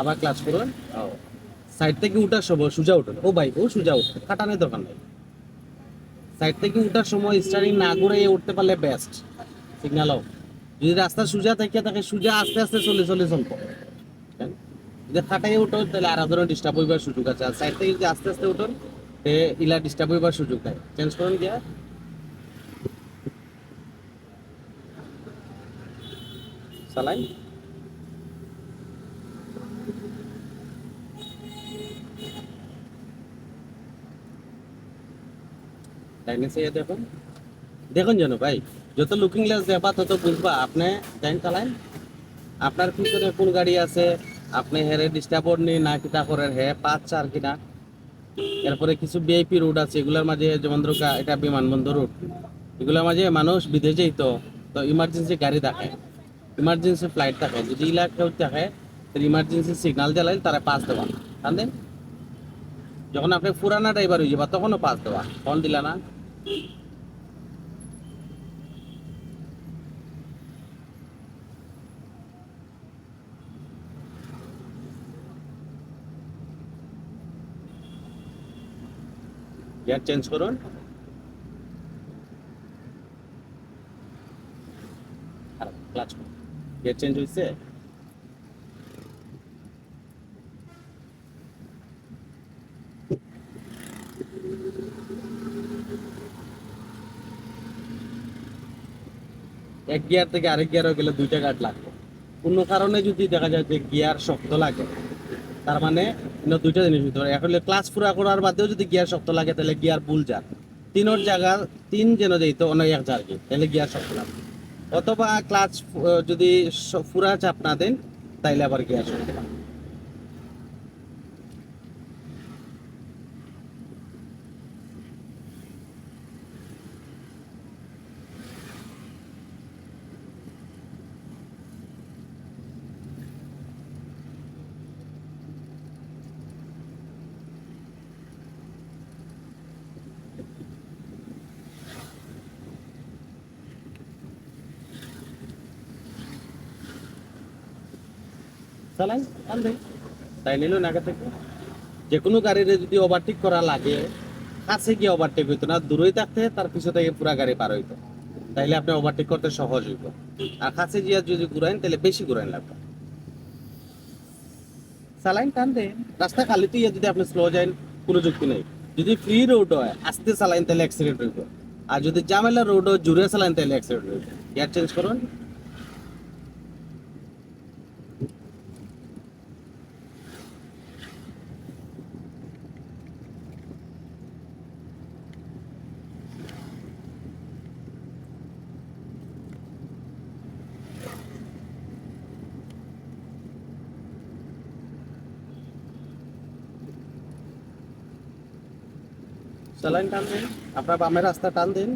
আবার ক্লাচ করুন সাইড থেকে উঠার সময় সোজা উঠুন ও ভাই ও সোজা উঠুন কাটানোর দরকার নাই। সাইড থেকে উঠার সময় স্টারিং না ঘুরে উঠতে পারলে বেস্ট সিগন্যাল হোক যদি রাস্তা সোজা থাকে তাকে সোজা আস্তে আস্তে চলে চলে চলবো কেন? যদি খাটাই উঠো তাহলে আর ধরনের ডিস্টার্ব হইবার সুযোগ আছে। আর সাইড থেকে যদি আস্তে আস্তে উঠুন তে ইলা ডিস্টার্ব হইবার সুযোগ নাই। চেঞ্জ করুন গিয়া। চালাই। ডাইনে সাইডে দেখুন দেখুন ভাই, যত লুকিং গ্লাস দেবা, তত বুঝবা, আপনি ডাইন চালান আপনার পিছনে কোন গাড়ি আছে, আপনি হেরে ডিস্টার্ব নি না কিটা করেন, হে পাঁচ, চার কিনা। এরপরে কিছু ভিআইপি রোড আছে, এগুলোর মাঝে যেমন ধরো এটা বিমানবন্দর রোড এগুলোর মাঝে মানুষ বিদেশ যেত, তো ইমার্জেন্সি গাড়ি থাকে। ইমার্জেন্সি ফ্লাইট থাকে, যদি ইলা থাকে ইমার্জেন্সি সিগনাল জ্বালাই তারা পাস দেওয়া জানেন? যখন আপনি পুরানা ড্রাইভার হয়ে যাবা, তখনও পাস দেওয়া ফোন দিলা না। গিয়ার চেঞ্জ করুন আর ক্লাচ করুন গিয়ার চেঞ্জ হয়েছে এক গিয়ার থেকে আরেক গিয়ারও গেলে দুইটা গার্ড লাগবে। কোনো কারণে যদি দেখা যায় যে গিয়ার শক্ত লাগে, তার মানে দুইটা জিনিস পারে। এখন ক্লাস পুরা করার বাদেও যদি গিয়ার শক্ত লাগে, তাহলে গিয়ার ভুল যার। তিনোর জায়গা, তিন যেন যেত অন্য এক কি তাহলে গিয়ার শক্ত লাগবে অথবা ক্লাচ যদি পুরা চাপ না দেন, তাইলে আবার গিয়ার শক্ত লাগবে চালাই আনবে তাই নিল থেকে যে কোনো গাড়িরে যদি ওভারটেক করা লাগে, কাছে গিয়ে ওভারটেক হইতো না থাকতে তার থেকে গাড়ি পার হইতো। তাইলে আপনি ওভারটেক করতে সহজ হইব। আর কাছে গিয়ে যদি ঘুরাইন তাহলে বেশি ঘুরাইন লাগবে। চালাইন টান দেন রাস্তা খালিতে ইয়ে যদি আপনি স্লো যান কোনো যুক্তি নেই। যদি ফ্রি রোড হয়, আস্তে চালাইন তাহলে অ্যাক্সিডেন্ট হইব। আর যদি জামেলা রোড হয় জুড়ে চালাইন তাহলে অ্যাক্সিডেন্ট হইব। গিয়ার চেঞ্জ করুন স্যালাইন টান দিন আপনার বামের রাস্তা টান দিন।